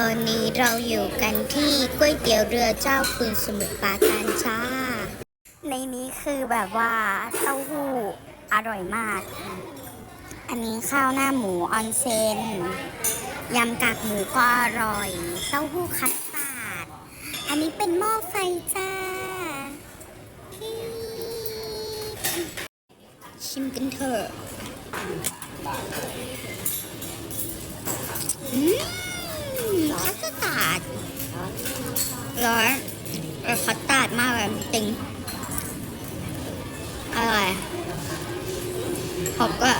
ตอนนี้เราอยู่กันที่ก๋วยเตี๋ยวเรือเจ้าคุณสมุทรปราการจ้า ในนี้คือแบบว่าเต้าหู้อร่อยมาก อันนี้ข้าวหน้าหมูออนเซนยำกากหมูก็อร่อย เต้าหู้คัสตาร์ดอันนี้เป็นหม้อไฟจ้า ชิมกันเถอะอืม ร้อนเออคัสตาร์ดมากเลยจริงอร่อยขอบก็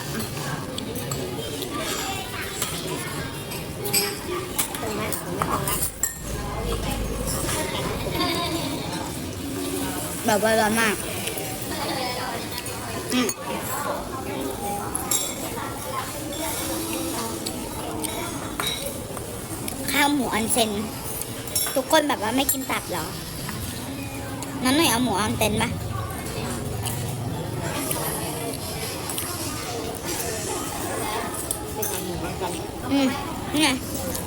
แบบว่าร้อนมากอืมข้าวหมูออนเซน ทุกคนแบบว่าไม่กินตับเหรอ นั้นหน่อยเอาหมูออนเซนปะอืมเนี่ย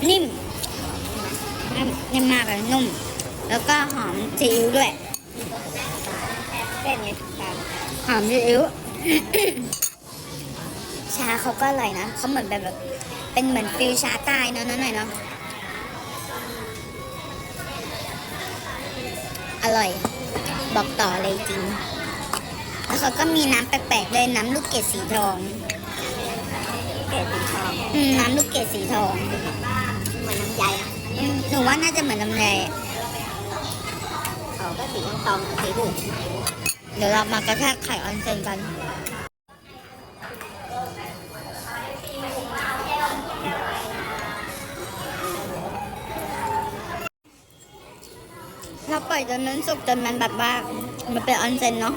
นิ่มนิ่มนิ่มากเลยนุ่ม แล้วก็หอมซีอิ๊วด้วยเส้นไงหอมซีอิ๊วชาเขาก็อร่อยนะเขาเหมือนแบบแบบเป็นเหมือนฟิลชาใต้เนอะนั่นหน่อยเนาะ ร่อย บอกต่อเลยจริง แล้วเขาก็มีน้ำแปลกๆเลยน้ำลูกเกดสีทอง เกล็ดสีทองอืมน้ำลูกเกดสีทองเหมือนน้ำใยอะอืมหนูว่าน่าจะเหมือนลำไยอะเขาก็สีทองทองสีบุกเดี๋ยวเรามากระแทกไข่ออนเซนกัน ปล่อยจนนั้นสุกจนมันแบบว่า มันเป็นออนเซนเนาะ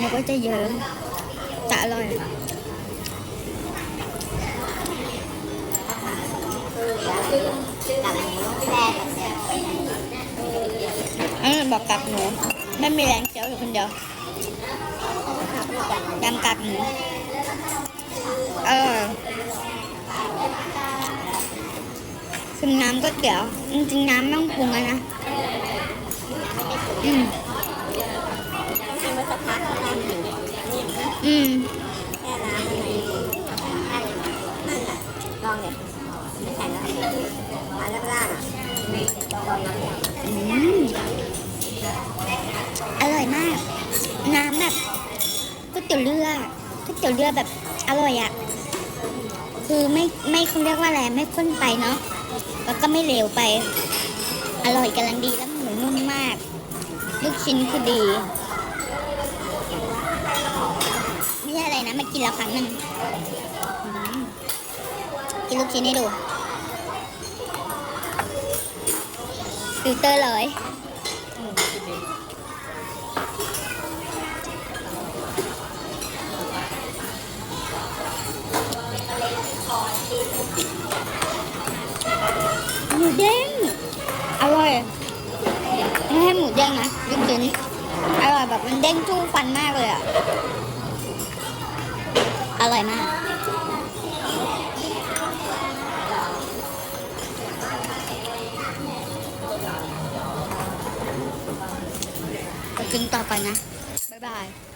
มันก็จะเยิ้มแต่อร่อยกับหมูแซ่บอันนี้บอกกักหนูไม่มีแรงเคี้ยวอยู่คนเดียวยำกักหมูเออคือน้ำก๋วยเตี๋ยว จริงๆน้ำไม่ต้องปรุงแล้วนะ อืมทำไว้สักพักก็ทำอยู่อืมแค่น้ำเลยนั่นแหละลองเลยไม่ใส่แล้วมาล่างอะลองน้ำยอืมอร่อยมาก น้ำแบบก๋วยเตี๋ยวเรือก๋วยเตี๋ยวเรือแบบอร่อยอะคือไม่ไม่เขาเรียกว่าอะไรไม่ข้นไปเนาะแล้วก็ไม่เหลวไป อร่อยกำลังดีแล้ว ลูกชิ้นคือดี ไม่ใช่อะไรนะมากินแล้วครั้งหนึ่งกินลูกชิ้นให้ดู ฟิลเตอร์เลยหมูเด้งอร่อยไม่ให้หมูเด้งนะ ลูกชิ้นอร่อยแบบมันเด้งทุ่ฟันมากเลยอะ อร่อยมาก กินต่อไปนะ บ๊ายบาย